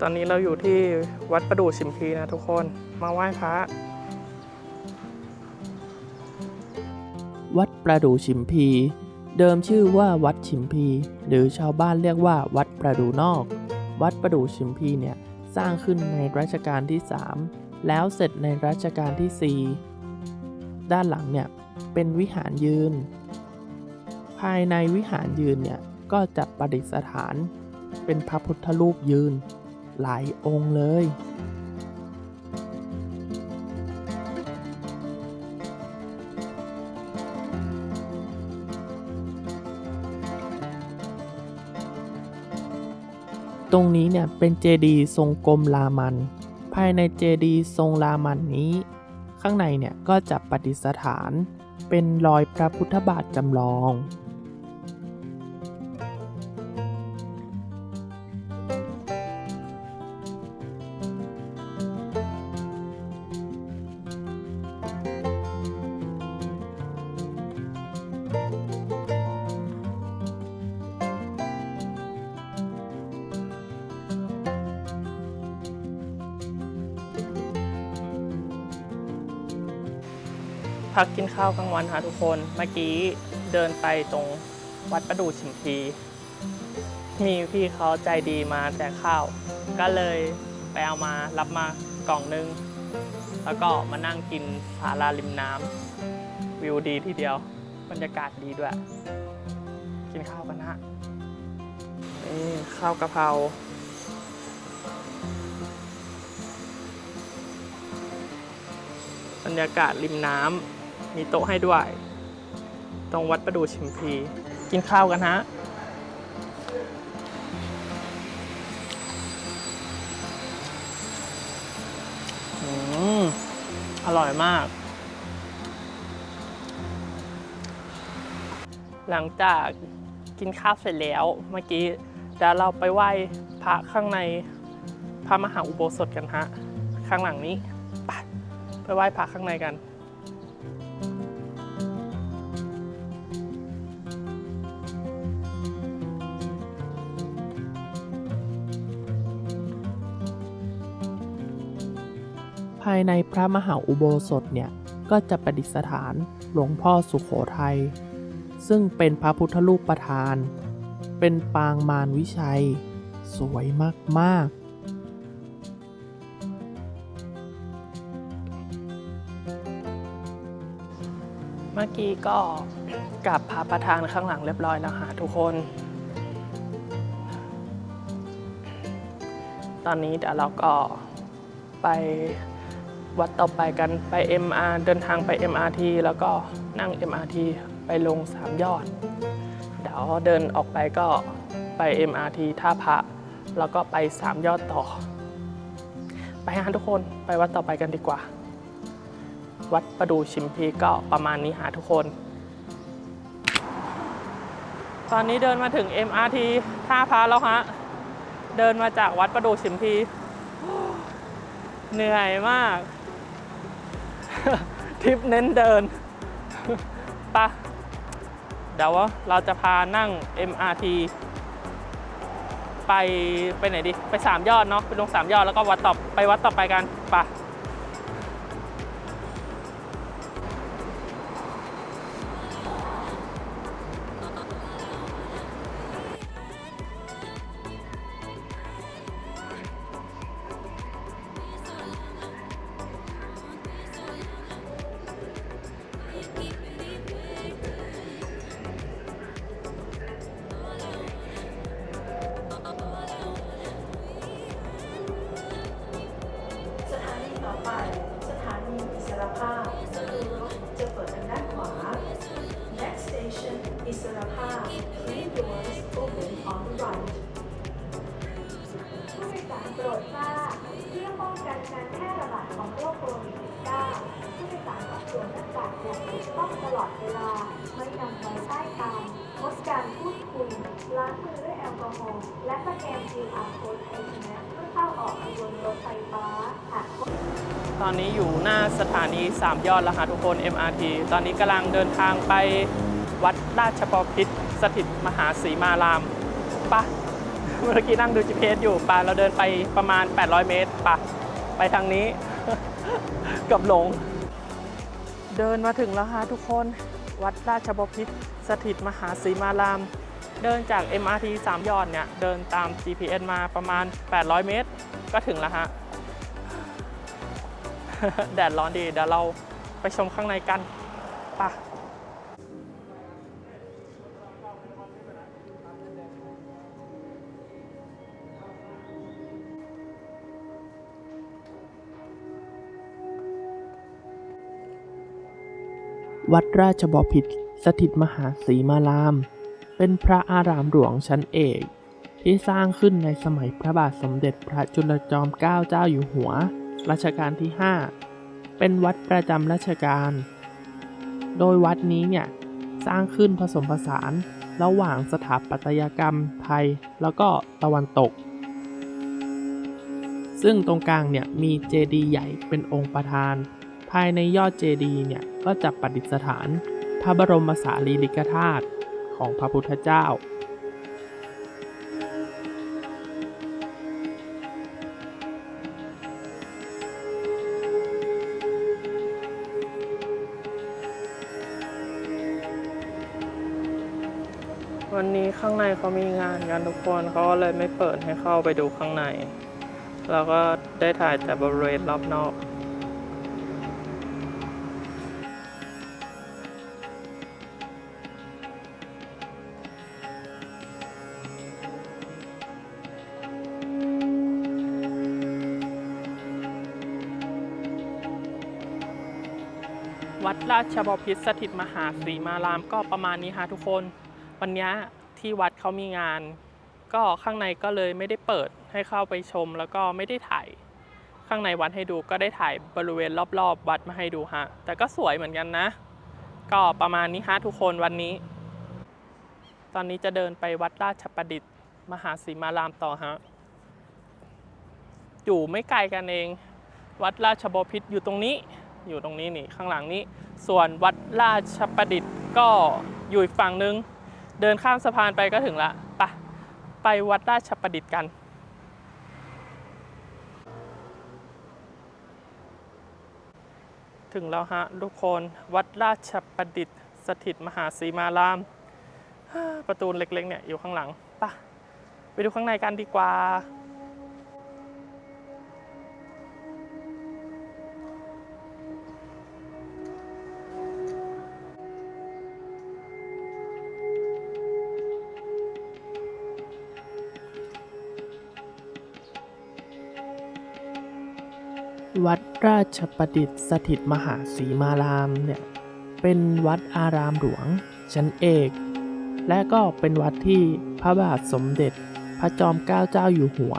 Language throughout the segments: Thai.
ตอนนี้เราอยู่ที่วัดประดู่ชิมพีนะทุกคน มาไหว้พระ วัดประดู่ชิมพี เดิมชื่อว่าวัดชิมพี หรือชาวบ้านเรียกว่าวัดประดู่นอก วัดประดู่ชิมพีเนี่ยสร้างขึ้นในรัชกาลที่ 3 แล้วเสร็จในรัชกาลที่ 4 ด้านหลังเนี่ยเป็นวิหารยืน ภายในวิหารยืนเนี่ยก็จะประดิษฐานเป็นพระพุทธรูปยืน หลายองค์เลย ตรงนี้เนี่ยเป็นเจดีย์ทรงกลมรามัน ภายในเจดีย์ทรงรามันนี้ ข้างในเนี่ยก็จะประดิษฐานเป็นรอยพระพุทธบาทจำลอง พักกินข้าวกลางวันค่ะทุกคน เมื่อกี้เดินไปตรงวัดประดู่ชิมพี มีพี่เขาใจดีมาแจกข้าว ก็เลยไปเอามารับมากล่องนึง แล้วก็มานั่งกินสาลาริมน้ำวิวดีทีเดียว บรรยากาศดีด้วย กินข้าวกันนะนี่ข้าวกะเพราบรรยากาศริมน้ำ มีโต๊ะให้ด้วย ตรงวัดประดู่ชิมพี กินข้าวกันฮะอืมอร่อยมาก หลังจากกินข้าวเสร็จแล้วเมื่อกี้เดี๋ยวเราไปไหว้พระข้างในพระมหาอุโบสถกันฮะ ข้างหลังนี้ ไปไปไหว้พระข้างในกัน ภายในพระมหาอุโบสถเนี่ย ก็จะประดิษฐานหลวงพ่อสุขโขทัย ซึ่งเป็นพระพุทธรูปประธาน เป็นปางมารวิชัย สวยมาก ๆเมื่อกี้ก็กราบพระประธานข้างหลังเรียบร้อยแล้วค่ะทุกคน ตอนนี้เดี๋ยวเราก็ไป วัดต่อไปกันไป MR เดินทางไป MRT แล้วก็นั่ง MRT ไปลงสามยอด เดี๋ยวเดินออกไปก็ไป MRT ท่าพระ แล้วก็ไปสามยอดต่อ ไปฮะทุกคนไปวัดต่อไปกันดีกว่า วัดประดูชิมพีก็ประมาณนี้หาทุกคน ตอนนี้เดินมาถึง MRT ท่าพระแล้วฮะ เดินมาจากวัดประดูชิมพีเหนื่อยมาก ทริปเน้นเดินปะเดี๋ยวเราจะพานั่ง MRT ไปไปไหนดี ไปสามยอดเนาะไปลงสามยอดแล้วก็วัดต่อไปวัดต่อไปกันปะ ล้างมือด้วยแอลกอฮอล์และสแกน QR code ภายในเพื่อเข้าออกขบวนรถไฟฟ้าหากพบตอนนี้อยู่หน้าสถานี 3 ยอดแล้วค่ะทุกคน MRT ตอนนี้กำลังเดินทางไปวัดราชบพิตรสถิตมหาศรีมารามปะเมื่อกี้นั่งดู GPS อยู่ไปเราเดินไปประมาณ 800 เมตรไปไปทางนี้เกือบหลง เดินมาถึงแล้วฮะทุกคน วัดราชบพิตรสถิตมหาสีมาราม เดินจาก MRT 3 ยอดเนี่ย เดินตาม GPS มาประมาณ 800 เมตร ก็ถึงแล้วฮะ แดดร้อนดี เดี๋ยวเราไปชมข้างในกันไปะวัดราชบพิตรสถิตมหาสีมาราม เป็นพระอารามหลวงชั้นเอก ที่สร้างขึ้นในสมัยพระบาทสมเด็จพระจุลจอมเกล้าเจ้าอยู่หัว รัชกาลที่ 5 เป็นวัดประจำราชการ โดยวัดนี้เนี่ยสร้างขึ้นผสมผสานระหว่างสถาปัตยกรรมไทยแล้วก็ตะวันตก ซึ่งตรงกลางเนี่ยมีเจดีย์ใหญ่เป็นองค์ประธาน ภายในยอดเจดีย์เนี่ยก็จะประดิษฐานพระบรมสารีริกธาตุ ของพระพุทธเจ้าวันนี้ข้างในเขามีงานกันทุกคนเขาก็เลยไม่เปิดให้เข้าไปดูข้างใน แล้วก็ได้ถ่ายแต่บริเวณรอบนอก วัดราชบพิตรสถิตมหาสีมารามก็ประมาณนี้ฮะทุกคน วันนี้ที่วัดเขามีงาน ก็ข้างในก็เลยไม่ได้เปิดให้เข้าไปชม แล้วก็ไม่ได้ถ่าย ข้างในวัดให้ดูก็ได้ถ่ายบริเวณรอบๆ วัดมาให้ดูฮะ แต่ก็สวยเหมือนกันนะ ก็ประมาณนี้ฮะทุกคนวันนี้ ตอนนี้จะเดินไปวัดราชประดิษฐ์ มหาสีมารามต่อฮะอยู่ไม่ไกลกันเอง วัดราชบพิตรอยู่ตรงนี้ อยู่ตรงนี้นี่ข้างหลังนี้ ส่วนวัดราชประดิษฐ์ก็อยู่อีกฝั่งนึง เดินข้ามสะพานไปก็ถึงละไปไปวัดราชประดิษฐ์กัน ถึงแล้วฮะทุกคนวัดราชประดิษฐ์ สถิตมหาสีมาราม ประตูเล็กๆเนี่ยอยู่ข้างหลังไปไปดูข้างในกันดีกว่า วัดราชประดิษฐ์สถิตมหาสีมารามเนี่ยเป็นวัดอารามหลวงชั้นเอก และก็เป็นวัดที่พระบาทสมเด็จ พระจอมเกล้าเจ้าอยู่หัว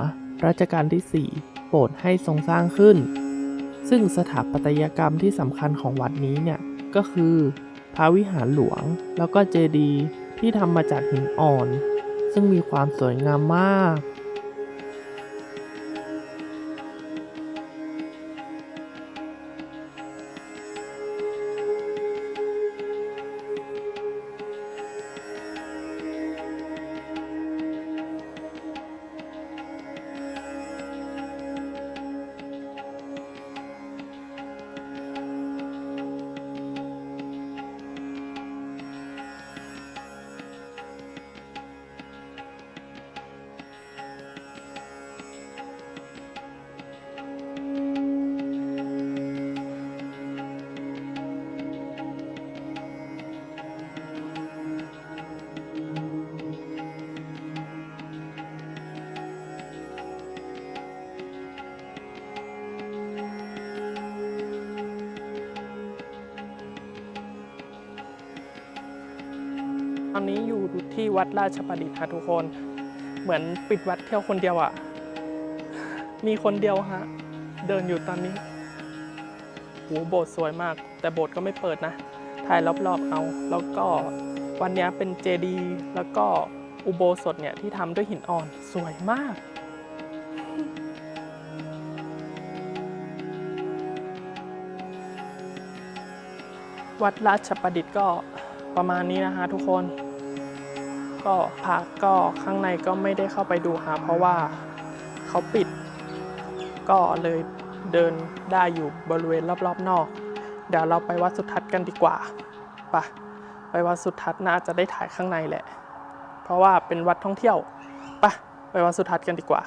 รัชกาลที่ 4 โปรดให้ทรงสร้างขึ้น ซึ่งสถาปัตยกรรมที่สำคัญของวัดนี้เนี่ยก็คือพระวิหารหลวงแล้วก็เจดีย์ที่ทำมาจากหินอ่อน ซึ่งมีความสวยงามมาก อนนี้อยู่ที่วัดราชประดิษฐ์ฮะทุกคน เหมือนปิดวัดเที่ยวคนเดียวอะ่ะ มีคนเดียวฮะ เดินอยู่ตอนนี้โหโบสถ์สวยมาก แต่โบสถ์ก็ไม่เปิดนะ ถ่ายรอบๆเอา แล้วก็วันนี้เป็นเจดีย์แล้วก็อุโบสถเนี่ยที่ทำด้วยหินอ่อนสวยมากวัดราชประดิษฐ์ก็ประมาณนี้นะคะทุกคน ก็พักก็ข้างในก็ไม่ได้เข้าไปดูฮะเพราะว่าเขาปิด ก็เลยเดินได้อยู่บริเวณรอบๆนอก เดี๋ยวเราไปวัดสุทัศน์กันดีกว่าไปะไปวัดสุทัศน์น่าจะได้ถ่ายข้างในแหละ เพราะว่าเป็นวัดท่องเที่ยวไปะไปวัดสุทัศน์กันดีกว่า